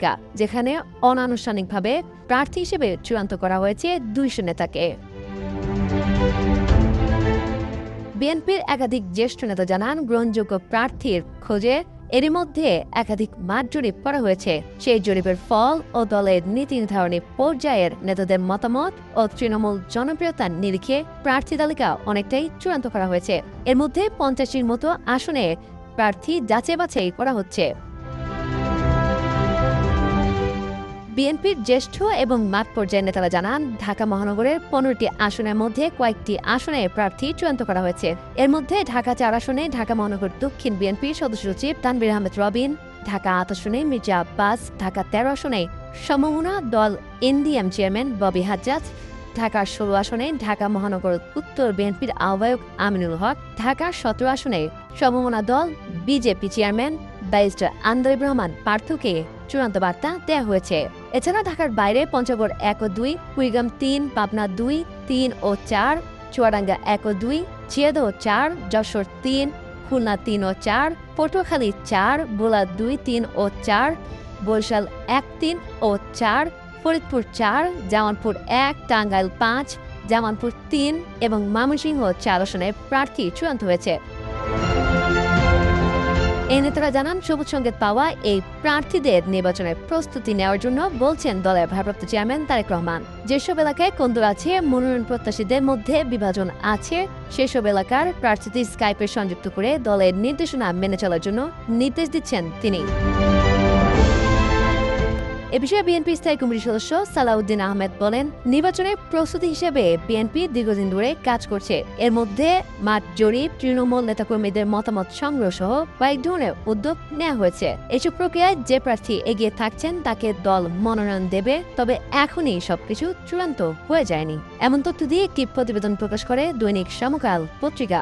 তালিকা যেখানে অনানুষ্ঠানিকভাবে প্রার্থী হিসেবে চূড়ান্ত করা হয়েছে দুইশো নেতাকে। বিএনপির একাধিক জ্যেষ্ঠ নেতা জানান, গ্রহণযোগ্য প্রার্থীর খোঁজে এরই মধ্যে একাধিক মাঠ জরিপ করা হয়েছে। সেই জরিপের ফল ও দলের নীতি নির্ধারণী পর্যায়ের নেতাদের মতামত ও তৃণমূল জনপ্রিয়তার নিরিখে প্রার্থী তালিকা অনেকটাই চূড়ান্ত করা হয়েছে। এর মধ্যে পঞ্চাশটির মতো আসনে প্রার্থী যাচাই বাছাই করা হচ্ছে। বিএনপির জ্যেষ্ঠ এবং মাঠ পর্যায়ের নেতারা জানান, ঢাকা মহানগরের পনেরোটি আসনের মধ্যে কয়েকটি আসনে প্রার্থী চূড়ান্ত করা হয়েছে। এর মধ্যে ঢাকা চার আসনে, ঢাকা মহানগর দক্ষিণ বিএনপির সদস্য সচিব তানবির আহমেদ রবিন, ঢাকা আট আসনে মির্জা আব্বাস, ঢাকা তেরো আসনে সমমুনা দল এনডিএম চেয়ারম্যান ববি হাজ্জাজ, ঢাকার ষোলো আসনে ঢাকা মহানগর উত্তর বিএনপির আহ্বায়ক আমিনুল হক ঢাকার সতেরো আসনে সমমনা দল BJP chairman barrister Andaleeb Rahman পার্থকে চূড়ান্ত বার্তা দেওয়া হয়েছে। এছাড়া ঢাকার বাইরে পঞ্চগড় এক ও দুই, কুড়িগ্রাম তিন, পাবনা দুই, তিন ও চার, চুয়াডাঙ্গা এক ও দুই চিয়াদহ চার, যশোর তিন, খুলনা তিন ও চার, পটুয়াখালী চার বোলা দুই, তিন ও চার, বরিশাল এক, তিন ও চার, ফরিদপুর চার, জামালপুর এক, টাঙ্গাইল পাঁচ, জামালপুর তিন এবং ময়মনসিংহ চার আসনে প্রার্থী চূড়ান্ত হয়েছে। নেতারা জানান, সবুজ সংকেত পাওয়া এই প্রার্থীদের নির্বাচনের প্রস্তুতি নেওয়ার জন্য বলছেন দলের ভারপ্রাপ্ত চেয়ারম্যান তারেক রহমান। যেসব এলাকায় কোন্দর আছে, মনোনয়ন প্রত্যাশীদের মধ্যে বিভাজন আছে, সেসব এলাকার প্রার্থীদের স্কাইপে সংযুক্ত করে দলের নির্দেশনা মেনে চলার জন্য নির্দেশ দিচ্ছেন তিনি। এ বিষয়ে বিএনপি স্থায়ী কমিটির সদস্য সালাউদ্দিন আহমেদ বলেন, নির্বাচনের প্রস্তুতি হিসেবে বিএনপি দীর্ঘদিন ধরে কাজ করছে। এর মধ্যে মাঠ জরিপ, তৃণমূল নেতাকর্মীদের মতামত সংগ্রহ সহ কয়েক ধরনের উদ্যোগ নেওয়া হয়েছে। এসব প্রক্রিয়ায় যে প্রার্থী এগিয়ে থাকছেন তাকে দল মনোনয়ন দেবে, তবে এখনই সবকিছু চূড়ান্ত হয়ে যায়নি। এমন তথ্য দিয়ে একটি প্রতিবেদন প্রকাশ করে দৈনিক সমকাল পত্রিকা।